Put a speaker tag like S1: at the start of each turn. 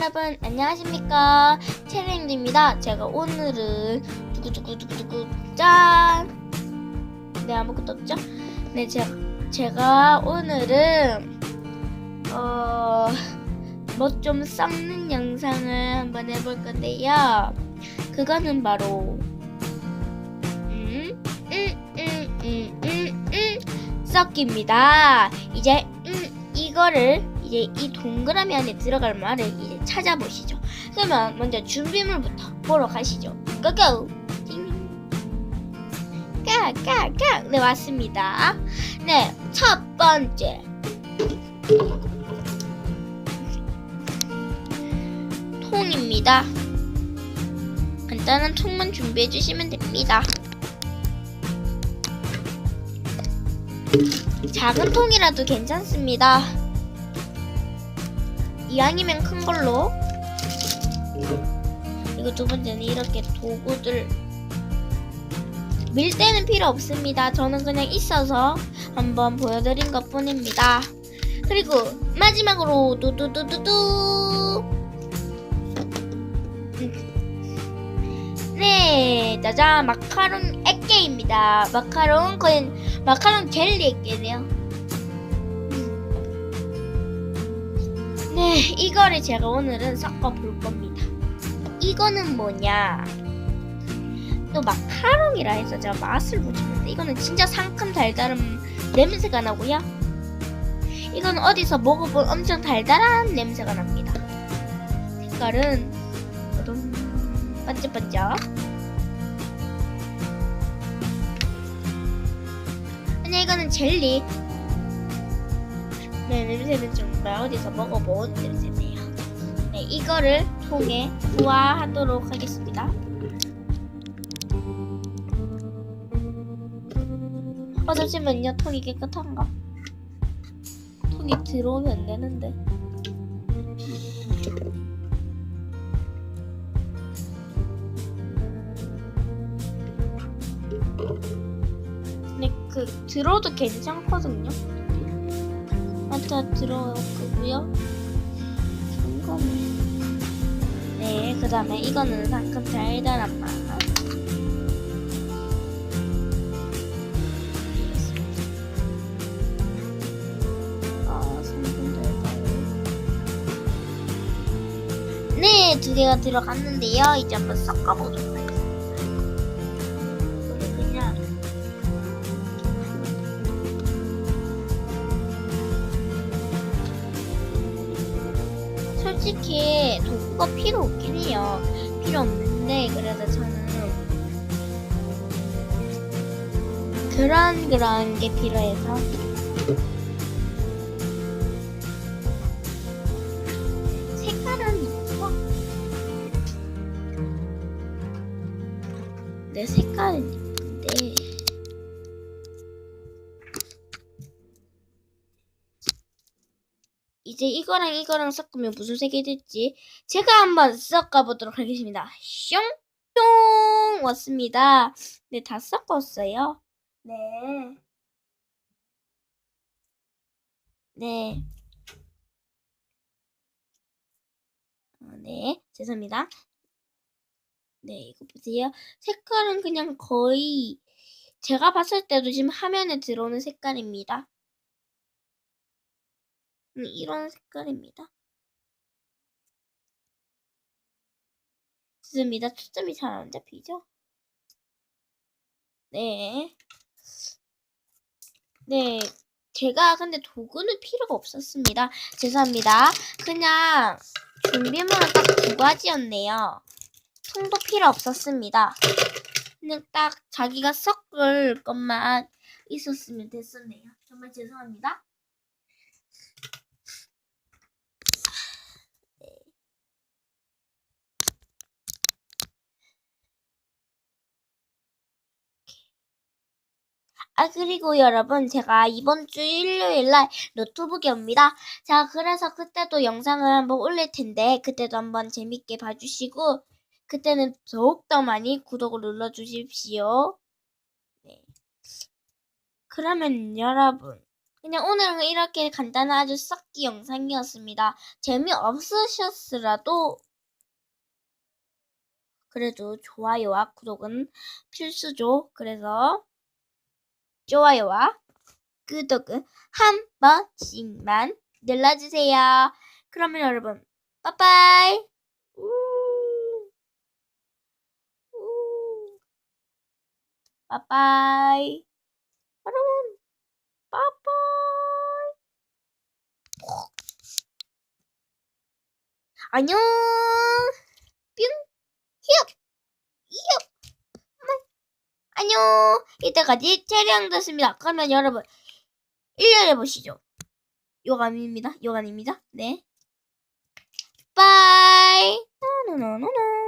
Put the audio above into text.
S1: 여러분 안녕하십니까 체리입니다 제가 오늘은 두구두구두구두구 짠! 네 아무것도 없죠? 네 제가, 제가 오늘은 어... 뭐 좀 썩는 영상을 한번 해볼 건데요 그거는 바로 음, 음, 음, 음, 음, 음, 썩기입니다 이제 음, 이거를 이제 이 동그라미 안에 들어갈 말을 이제 찾아보시죠. 그러면 먼저 준비물부터 보러 가시죠. 고고! 까까까 네 왔습니다. 네 첫 번째 통입니다. 간단한 통만 준비해 주시면 됩니다. 작은 통이라도 괜찮습니다. 이왕이면 큰 걸로. 그리고 두 번째는 이렇게 도구들. 밀대는 필요 없습니다. 저는 그냥 있어서 한번 보여드린 것 뿐입니다. 그리고 마지막으로 두두두두두. 네 짜잔. 마카롱 액계입니다. 마카롱 거의 마카롱 젤리 액계네요 이거를 제가 오늘은 섞어 볼 겁니다. 이거는 뭐냐? 또 마카롱이라 해서 제가 맛을 보지는데 이거는 진짜 상큼 달달한 냄새가 나고요. 이건 어디서 먹어본 엄청 달달한 냄새가 납니다. 색깔은 좀 반짝반짝. 아니 이거는 젤리. 네, 냄새는 정말 어디서 먹어본 냄새네요. 네, 이거를 통에 부화하도록 하겠습니다. 어, 잠시만요. 통이 깨끗한가? 통이 들어오면 안 되는데. 네, 그, 들어도 괜찮거든요. 아까 들어오고요. 이거는 네, 그 다음에 이거는 상큼 달달한 맛. 아, 상큼 달달. 네, 두 개가 들어갔는데요. 이제 한번 섞어보도록 솔직히 도구가 필요 없긴 해요. 필요 없는데 그래도 저는 그런 그런 게 필요해서 색깔은 이뻐. 내 색깔은 이제 이거랑 이거랑 섞으면 무슨 색이 될지 제가 한번 섞어 보도록 하겠습니다. 슝! 뿅! 왔습니다. 네, 다 섞었어요. 네. 네. 어, 네, 죄송합니다. 네, 이거 보세요. 색깔은 그냥 거의 제가 봤을 때도 지금 화면에 들어오는 색깔입니다. 음, 이런 색깔입니다. 좋습니다. 초점이 잘 안 잡히죠? 네. 네. 제가 근데 도구는 필요가 없었습니다. 죄송합니다. 그냥 준비물은 딱 두 가지였네요. 통도 필요 없었습니다. 그냥 딱 자기가 섞을 것만 있었으면 됐었네요. 정말 죄송합니다. 아, 그리고 여러분, 제가 이번 주 일요일 날 노트북이 옵니다. 자, 그래서 그때도 영상을 한번 올릴 텐데, 그때도 한번 재밌게 봐주시고, 그때는 더욱더 많이 구독을 눌러주십시오. 네. 그러면 여러분, 그냥 오늘은 이렇게 간단한 아주 썩기 영상이었습니다. 재미없으셨으라도 그래도 좋아요와 구독은 필수죠. 그래서 좋아요와 구독은 한 번씩만 눌러주세요. 그러면 여러분 빠빠이. 빠빠이! 여러분 빠빠이! 안녕 뿅 히읗 히읗 안녕 이때까지 체리형이었습니다. 그러면 여러분 1년 해보시죠. 요감입니다. 요감입니다. 네. 빠이. 노노노노노